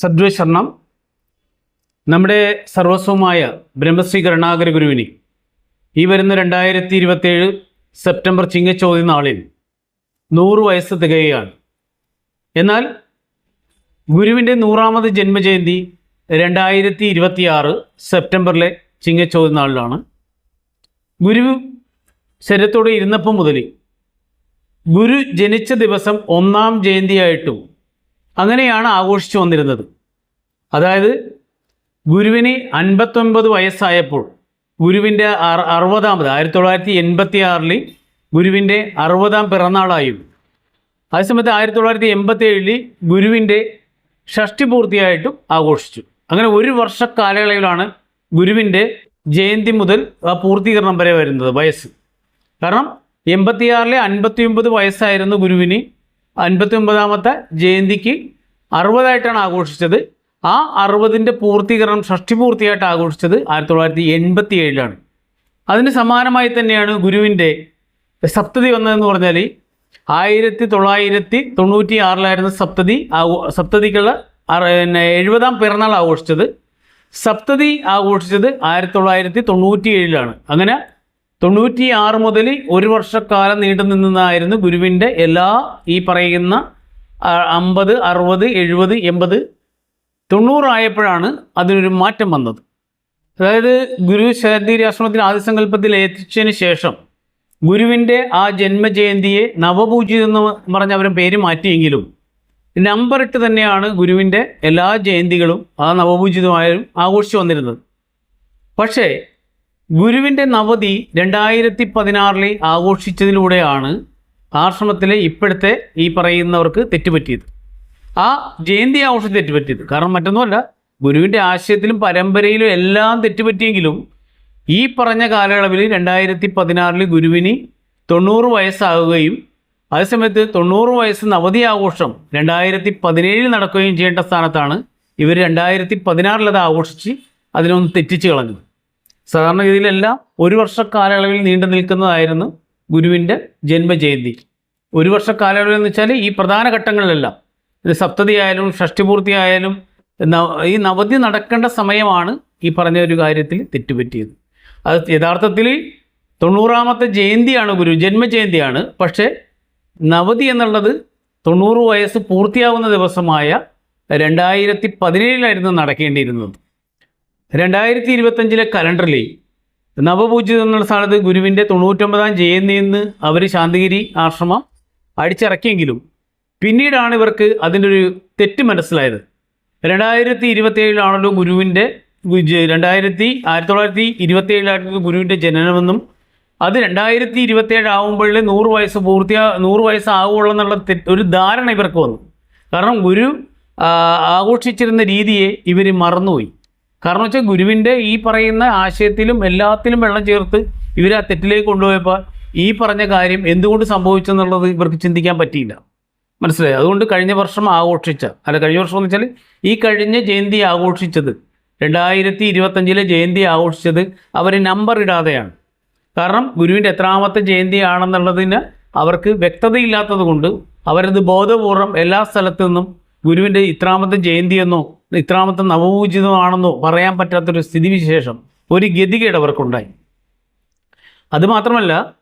സദ്വശരണം നമ്മുടെ സർവസ്വമായ ബ്രഹ്മശ്രീ കരുണാകര ഗുരുവിന് ഈ വരുന്ന രണ്ടായിരത്തി ഇരുപത്തേഴ് സെപ്റ്റംബർ ചിങ്ങച്ചോതി നാളിൽ നൂറ് വയസ്സ് തികയുകയാണ് എന്നാൽ ഗുരുവിന്റെ നൂറാമത് ജന്മജയന്തി രണ്ടായിരത്തി ഇരുപത്തിയാറ് സെപ്റ്റംബറിലെ ചിങ്ങച്ചോതി നാളിലാണ്. ഗുരു ശരീരത്തോടെ ഇരുന്നപ്പം മുതൽ ഗുരു ജനിച്ച ദിവസം ഒന്നാം ജയന്തിയായിട്ടും അങ്ങനെയാണ് ആഘോഷിച്ചു വന്നിരുന്നത്. അതായത് ഗുരുവിന് അൻപത്തൊൻപത് വയസ്സായപ്പോൾ ഗുരുവിന്റെ അറ അറുപതാമത് ആയിരത്തി തൊള്ളായിരത്തി എൺപത്തി ആറിൽ ഗുരുവിന്റെ അറുപതാം പിറന്നാളായും അതേസമയത്ത് ആയിരത്തി തൊള്ളായിരത്തി എൺപത്തി ഏഴിൽ ഗുരുവിന്റെ ഷഷ്ടി പൂർത്തിയായിട്ടും ആഘോഷിച്ചു. അങ്ങനെ ഒരു വർഷ കാലയളവിലാണ് ഗുരുവിന്റെ ജയന്തി മുതൽ ആ പൂർത്തീകരണം വരെ വരുന്നത് വയസ്സ്. കാരണം എൺപത്തിയാറിലെ അൻപത്തി ഒമ്പത് വയസ്സായിരുന്നു ഗുരുവിന് അൻപത്തി ഒമ്പതാമത്തെ ജയന്തിക്ക് അറുപതായിട്ടാണ് ആഘോഷിച്ചത്. ആ അറുപതിന്റെ പൂർത്തീകരണം ഷഷ്ടി പൂർത്തിയായിട്ട് ആഘോഷിച്ചത് ആയിരത്തി തൊള്ളായിരത്തി എൺപത്തി ഏഴിലാണ് അതിന് സമാനമായി തന്നെയാണ് ഗുരുവിന്റെ സപ്തതി വന്നതെന്ന് പറഞ്ഞാൽ ആയിരത്തി തൊള്ളായിരത്തി തൊണ്ണൂറ്റി ആറിലായിരുന്നു സപ്തതി സപ്തതിക്കുള്ള പിന്നെ എഴുപതാം പിറന്നാൾ ആഘോഷിച്ചത്. സപ്തതി ആഘോഷിച്ചത് ആയിരത്തി തൊള്ളായിരത്തി തൊണ്ണൂറ്റി ഏഴിലാണ് അങ്ങനെ തൊണ്ണൂറ്റി ആറ് മുതൽ ഒരു വർഷക്കാലം നീണ്ടു നിന്നതായിരുന്നു ഗുരുവിന്റെ എല്ലാ ഈ പറയുന്ന അമ്പത് അറുപത് എഴുപത് എൺപത് തൊണ്ണൂറായപ്പോഴാണ് അതിനൊരു മാറ്റം വന്നത്. അതായത് ഗുരു ശാരീരി ആദ്യ സങ്കല്പത്തിൽ എത്തിച്ചതിന് ശേഷം ഗുരുവിന്റെ ആ ജന്മജയന്തിയെ നവപൂജിത എന്ന് പറഞ്ഞ് അവരും പേര് മാറ്റിയെങ്കിലും നമ്പർ ഇട്ട് തന്നെയാണ് ഗുരുവിന്റെ എല്ലാ ജയന്തികളും ആ നവപൂജിതമായാലും ആഘോഷിച്ചു വന്നിരുന്നത്. പക്ഷേ ഗുരുവിന്റെ നവതി രണ്ടായിരത്തി പതിനാറിൽ ആഘോഷിച്ചതിലൂടെയാണ് ആശ്രമത്തിലെ ഇപ്പോഴത്തെ ഈ പറയുന്നവർക്ക് തെറ്റുപറ്റിയത്. ആ ജയന്തി ആഘോഷം തെറ്റുപറ്റിയത്. കാരണം മറ്റൊന്നുമല്ല ഗുരുവിന്റെ ആശയത്തിലും പരമ്പരയിലും എല്ലാം തെറ്റുപറ്റിയെങ്കിലും ഈ പറഞ്ഞ കാലയളവിൽ രണ്ടായിരത്തി പതിനാറിൽ ഗുരുവിന് തൊണ്ണൂറ് വയസ്സാകുകയും അതേസമയത്ത് തൊണ്ണൂറ് വയസ്സ് നവതി ആഘോഷം രണ്ടായിരത്തി പതിനേഴിൽ നടക്കുകയും ചെയ്യേണ്ട സ്ഥാനത്താണ് ഇവർ രണ്ടായിരത്തി പതിനാറിലത് ആഘോഷിച്ച് അതിനൊന്ന് തെറ്റിച്ച് കളഞ്ഞത്. സാധാരണഗതിയിലെല്ലാം ഒരു വർഷ കാലയളവിൽ നീണ്ടു നിൽക്കുന്നതായിരുന്നു ഗുരുവിന്റെ ജന്മജയന്തി. ഒരു വർഷ കാലയളവിൽ എന്ന് വെച്ചാൽ ഈ പ്രധാന ഘട്ടങ്ങളിലെല്ലാം. ഇത് സപ്തതി ആയാലും ഷഷ്ടിപൂർത്തി ആയാലും ഈ നവതി നടക്കേണ്ട സമയമാണ് ഈ പറഞ്ഞ ഒരു കാര്യത്തിൽ തെറ്റുപറ്റിയത്. അത് യഥാർത്ഥത്തിൽ തൊണ്ണൂറാമത്തെ ജയന്തിയാണ് ഗുരു ജന്മജയന്തിയാണ്. പക്ഷേ നവതി എന്നുള്ളത് തൊണ്ണൂറ് വയസ്സ് പൂർത്തിയാവുന്ന ദിവസമായ രണ്ടായിരത്തി പതിനേഴിലായിരുന്നു നടക്കേണ്ടിയിരുന്നത്. രണ്ടായിരത്തി ഇരുപത്തഞ്ചിലെ കലണ്ടറിൽ നവപൂജിതം എന്നുള്ള സ്ഥാനത്ത് ഗുരുവിന്റെ തൊണ്ണൂറ്റൊമ്പതാം ജയന്തി എന്ന് അവർ ശാന്തിഗിരി ആശ്രമം അടിച്ചിറക്കിയെങ്കിലും പിന്നീടാണ് ഇവർക്ക് അതിന്റെ ഒരു തെറ്റ് മനസ്സിലായത്. രണ്ടായിരത്തി ഇരുപത്തേഴിലാണല്ലോ ഗുരുവിന്റെ രണ്ടായിരത്തി ആയിരത്തി തൊള്ളായിരത്തി ഇരുപത്തേഴിലായിരുന്നു ഗുരുവിന്റെ ജനനമെന്നും അത് രണ്ടായിരത്തി ഇരുപത്തേഴ് ആകുമ്പോഴേ നൂറ് വയസ്സ് പൂർത്തിയാ നൂറ് വയസ്സാകുള്ളൂ എന്നുള്ള ഒരു ധാരണ ഇവർക്ക് വന്നു. കാരണം ഗുരു ആഘോഷിച്ചിരുന്ന രീതിയെ ഇവർ മറന്നുപോയി. കാരണം വെച്ചാൽ ഗുരുവിന്റെ ഈ പറയുന്ന ആശയത്തിലും എല്ലാത്തിലും വെള്ളം ചേർത്ത് ഇവർ ആ തെറ്റിലേക്ക് കൊണ്ടുപോയപ്പോൾ ഈ പറഞ്ഞ കാര്യം എന്തുകൊണ്ട് സംഭവിച്ചെന്നുള്ളത് ഇവർക്ക് ചിന്തിക്കാൻ പറ്റിയില്ല. മനസ്സിലായി? അതുകൊണ്ട് കഴിഞ്ഞ വർഷം ആഘോഷിച്ച അല്ല കഴിഞ്ഞ വർഷം എന്ന് വെച്ചാൽ ഈ കഴിഞ്ഞ ജയന്തി ആഘോഷിച്ചത് രണ്ടായിരത്തി ഇരുപത്തഞ്ചിലെ ജയന്തി ആഘോഷിച്ചത് അവർ നമ്പർ ഇടാതെയാണ്. കാരണം ഗുരുവിന്റെ എത്രാമത്തെ ജയന്തി ആണെന്നുള്ളതിന് അവർക്ക് വ്യക്തതയില്ലാത്തത് കൊണ്ട് അവരത് ബോധപൂർവം എല്ലാ സ്ഥലത്തു നിന്നും ഗുരുവിന്റെ ഇത്രാമത്തെ ജയന്തിയെന്നോ ഇത്രാമത്തെ നവോചിതമാണെന്ന് പറയാൻ പറ്റാത്തൊരു സ്ഥിതിവിശേഷം ഒരു ഗതികേട് അവർക്കുണ്ടായി. അതുമാത്രമല്ല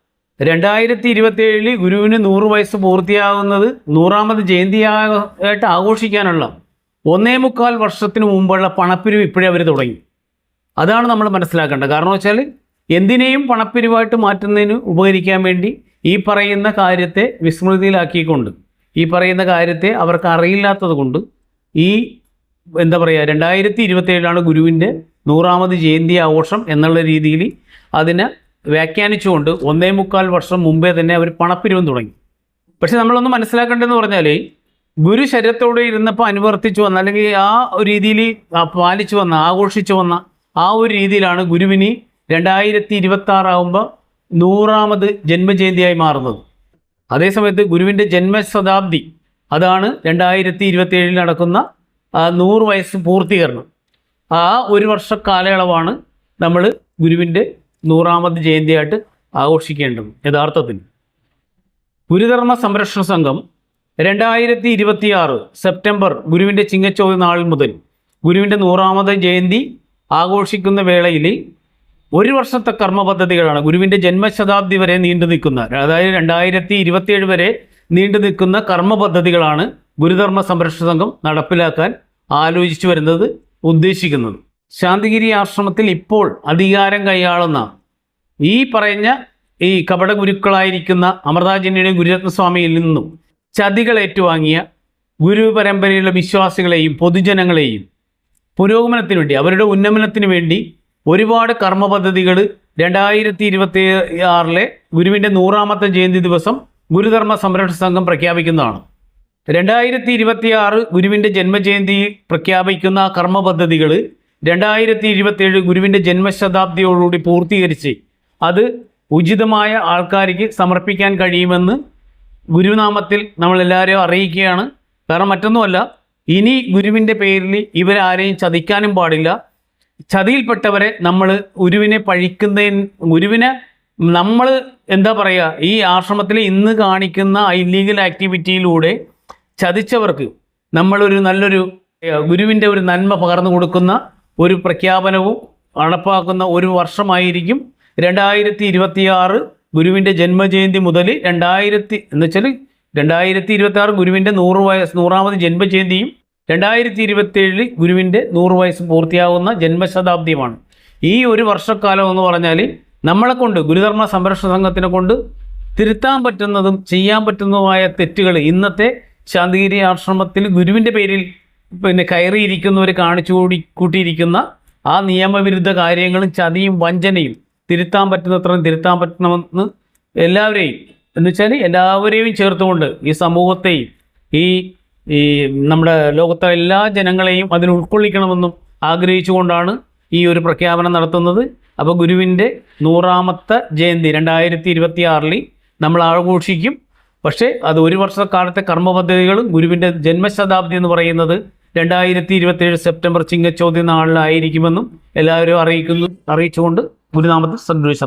രണ്ടായിരത്തി ഇരുപത്തിയേഴിൽ ഗുരുവിന് നൂറ് വയസ്സ് പൂർത്തിയാകുന്നത് നൂറാമത് ജയന്തിയായിട്ട് ആഘോഷിക്കാനുള്ള ഒന്നേ മുക്കാൽ വർഷത്തിന് മുമ്പുള്ള പണപ്പിരിവ് ഇപ്പോഴേ അവർ തുടങ്ങി. അതാണ് നമ്മൾ മനസ്സിലാക്കേണ്ടത്. കാരണം വെച്ചാൽ എന്തിനേയും പണപ്പിരിവായിട്ട് മാറ്റുന്നതിന് ഉപകരിക്കാൻ വേണ്ടി ഈ പറയുന്ന കാര്യത്തെ വിസ്മൃതിയിലാക്കിക്കൊണ്ട് ഈ പറയുന്ന കാര്യത്തെ അവർക്ക് അറിയില്ലാത്തത് കൊണ്ട് ഈ എന്താ പറയുക രണ്ടായിരത്തി ഇരുപത്തേഴിലാണ് ഗുരുവിന്റെ നൂറാമത് ജയന്തി ആഘോഷം എന്നുള്ള രീതിയിൽ അതിനെ വ്യാഖ്യാനിച്ചുകൊണ്ട് ഒന്നേ മുക്കാൽ വർഷം മുമ്പേ തന്നെ അവർ പണപ്പിരിവും തുടങ്ങി. പക്ഷെ നമ്മളൊന്ന് മനസ്സിലാക്കേണ്ടതെന്ന് പറഞ്ഞാൽ ഗുരു ശരീരത്തോടെ ഇരുന്നപ്പോൾ അനുവർത്തിച്ചു വന്ന അല്ലെങ്കിൽ ആ രീതിയിൽ പാലിച്ചു വന്ന ആഘോഷിച്ചു വന്ന ആ ഒരു രീതിയിലാണ് ഗുരുവിനി രണ്ടായിരത്തി ഇരുപത്തി ആറാവുമ്പോൾ നൂറാമത് ജന്മജയന്തിയായി മാറുന്നത്. അതേസമയത്ത് ഗുരുവിന്റെ ജന്മശതാബ്ദി അതാണ് രണ്ടായിരത്തി ഇരുപത്തി ഏഴിൽ നടക്കുന്ന നൂറ് വയസ്സ് പൂർത്തീകരണം. ആ ഒരു വർഷ കാലയളവാണ് നമ്മൾ ഗുരുവിന്റെ നൂറാമത് ജയന്തിയായിട്ട് ആഘോഷിക്കേണ്ടത് യഥാർത്ഥത്തിൽ. ഗുരുധർമ്മ സംരക്ഷണ സംഘം രണ്ടായിരത്തി ഇരുപത്തിയാറ് സെപ്റ്റംബർ ഗുരുവിന്റെ ചിങ്ങച്ചോതി നാൾ മുതൽ ഗുരുവിന്റെ നൂറാമത് ജയന്തി ആഘോഷിക്കുന്ന വേളയിൽ ഒരു വർഷത്തെ കർമ്മ പദ്ധതികളാണ് ഗുരുവിന്റെ ജന്മശതാബ്ദി വരെ നീണ്ടു നിൽക്കുന്ന അതായത് രണ്ടായിരത്തി ഇരുപത്തിയേഴ് വരെ നീണ്ടു നിൽക്കുന്ന കർമ്മ പദ്ധതികളാണ് ഗുരുധർമ്മ സംരക്ഷണ സംഘം നടപ്പിലാക്കാൻ ആലോചിച്ചു വരുന്നത് ഉദ്ദേശിക്കുന്നത്. ശാന്തിഗിരി ആശ്രമത്തിൽ ഇപ്പോൾ അധികാരം കൈയാളുന്ന ഈ പറഞ്ഞ ഈ കപട ഗുരുക്കളായിരിക്കുന്ന അമൃതാജന്യുടെയും ഗുരുരത്നസ്വാമിയിൽ നിന്നും ചതികൾ ഏറ്റുവാങ്ങിയ ഗുരു പരമ്പരയിലെ വിശ്വാസികളെയും പൊതുജനങ്ങളെയും പുരോഗമനത്തിന് വേണ്ടി അവരുടെ ഉന്നമനത്തിന് വേണ്ടി ഒരുപാട് കർമ്മ പദ്ധതികൾ രണ്ടായിരത്തി ഇരുപത്തി ആറിലെ ഗുരുവിന്റെ നൂറാമത്തെ ജയന്തി ദിവസം ഗുരുധർമ്മ സംരക്ഷണ സംഘം പ്രഖ്യാപിക്കുന്നതാണ്. രണ്ടായിരത്തി ഇരുപത്തി ആറ് ഗുരുവിന്റെ ജന്മജയന്തി പ്രഖ്യാപിക്കുന്ന കർമ്മപദ്ധതികൾ കർമ്മ പദ്ധതികൾ രണ്ടായിരത്തി ഇരുപത്തിയേഴ് ഗുരുവിന്റെ ജന്മശതാബ്ദിയോടുകൂടി പൂർത്തീകരിച്ച് അത് ഉചിതമായ ആൾക്കാർക്ക് സമർപ്പിക്കാൻ കഴിയുമെന്ന് ഗുരുനാമത്തിൽ നമ്മളെല്ലാവരെയും അറിയിക്കുകയാണ്. കാരണം മറ്റൊന്നുമല്ല ഇനി ഗുരുവിന്റെ പേരിൽ ഇവരാരെയും ചതിക്കാനും പാടില്ല. ചതിയിൽപ്പെട്ടവരെ നമ്മൾ ഗുരുവിനെ പഴിക്കുന്നതിന് ഗുരുവിനെ നമ്മൾ എന്താ പറയുക ഈ ആശ്രമത്തിൽ ഇന്ന് കാണിക്കുന്ന ഇല്ലീഗൽ ആക്ടിവിറ്റിയിലൂടെ ചതിച്ചവർക്ക് നമ്മളൊരു നല്ലൊരു ഗുരുവിന്റെ ഒരു നന്മ പകർന്നു കൊടുക്കുന്ന ഒരു പ്രഖ്യാപനവും നടപ്പാക്കുന്ന ഒരു വർഷമായിരിക്കും. രണ്ടായിരത്തി ഇരുപത്തിയാറ് ഗുരുവിന്റെ ജന്മജയന്തി മുതൽ രണ്ടായിരത്തി എന്ന് വെച്ചാൽ രണ്ടായിരത്തി ഇരുപത്തി ആറ് ഗുരുവിന്റെ നൂറ് വയസ്സ് നൂറാമത് ജന്മജയന്തിയും രണ്ടായിരത്തി ഇരുപത്തിയേഴിൽ ഗുരുവിന്റെ നൂറ് വയസ്സ് പൂർത്തിയാകുന്ന ജന്മശതാബ്ദിയുമാണ്. ഈ ഒരു വർഷക്കാലം എന്ന് പറഞ്ഞാൽ നമ്മളെ കൊണ്ട് ഗുരുധർമ്മ സംരക്ഷണ സംഘത്തിനെ കൊണ്ട് തിരുത്താൻ പറ്റുന്നതും ചെയ്യാൻ പറ്റുന്നതുമായ തെറ്റുകൾ ഇന്നത്തെ ശാന്തിഗിരി ആശ്രമത്തിൽ ഗുരുവിന്റെ പേരിൽ പിന്നെ കയറിയിരിക്കുന്നവർ കാണിച്ചു കൂടി കൂട്ടിയിരിക്കുന്ന ആ നിയമവിരുദ്ധ കാര്യങ്ങളും ചതിയും വഞ്ചനയും തിരുത്താൻ പറ്റുന്നത്രയും തിരുത്താൻ പറ്റണമെന്ന് എല്ലാവരെയും എന്ന് വെച്ചാൽ എല്ലാവരെയും ചേർത്തുകൊണ്ട് ഈ സമൂഹത്തെയും ഈ ഈ നമ്മുടെ ലോകത്തെ എല്ലാ ജനങ്ങളെയും അതിൽ ഉൾക്കൊള്ളിക്കണമെന്നും ആഗ്രഹിച്ചുകൊണ്ടാണ് ഈ ഒരു പ്രഖ്യാപനം നടത്തുന്നത്. അപ്പോൾ ഗുരുവിന്റെ നൂറാമത്തെ ജയന്തി രണ്ടായിരത്തി ഇരുപത്തി ആറിൽ നമ്മൾ ആഘോഷിക്കും. പക്ഷേ അത് ഒരു വർഷക്കാലത്തെ കർമ്മപദ്ധതികളും ഗുരുവിന്റെ ജന്മശതാബ്ദി എന്ന് പറയുന്നത് രണ്ടായിരത്തി ഇരുപത്തിയേഴ് സെപ്റ്റംബർ ചിങ്ങച്ചോദ്യ നാളിലായിരിക്കുമെന്നും എല്ലാവരും അറിയിക്കുന്നു അറിയിച്ചുകൊണ്ട് ഗുരുനാമത്തിൽ സദ്ഗുരു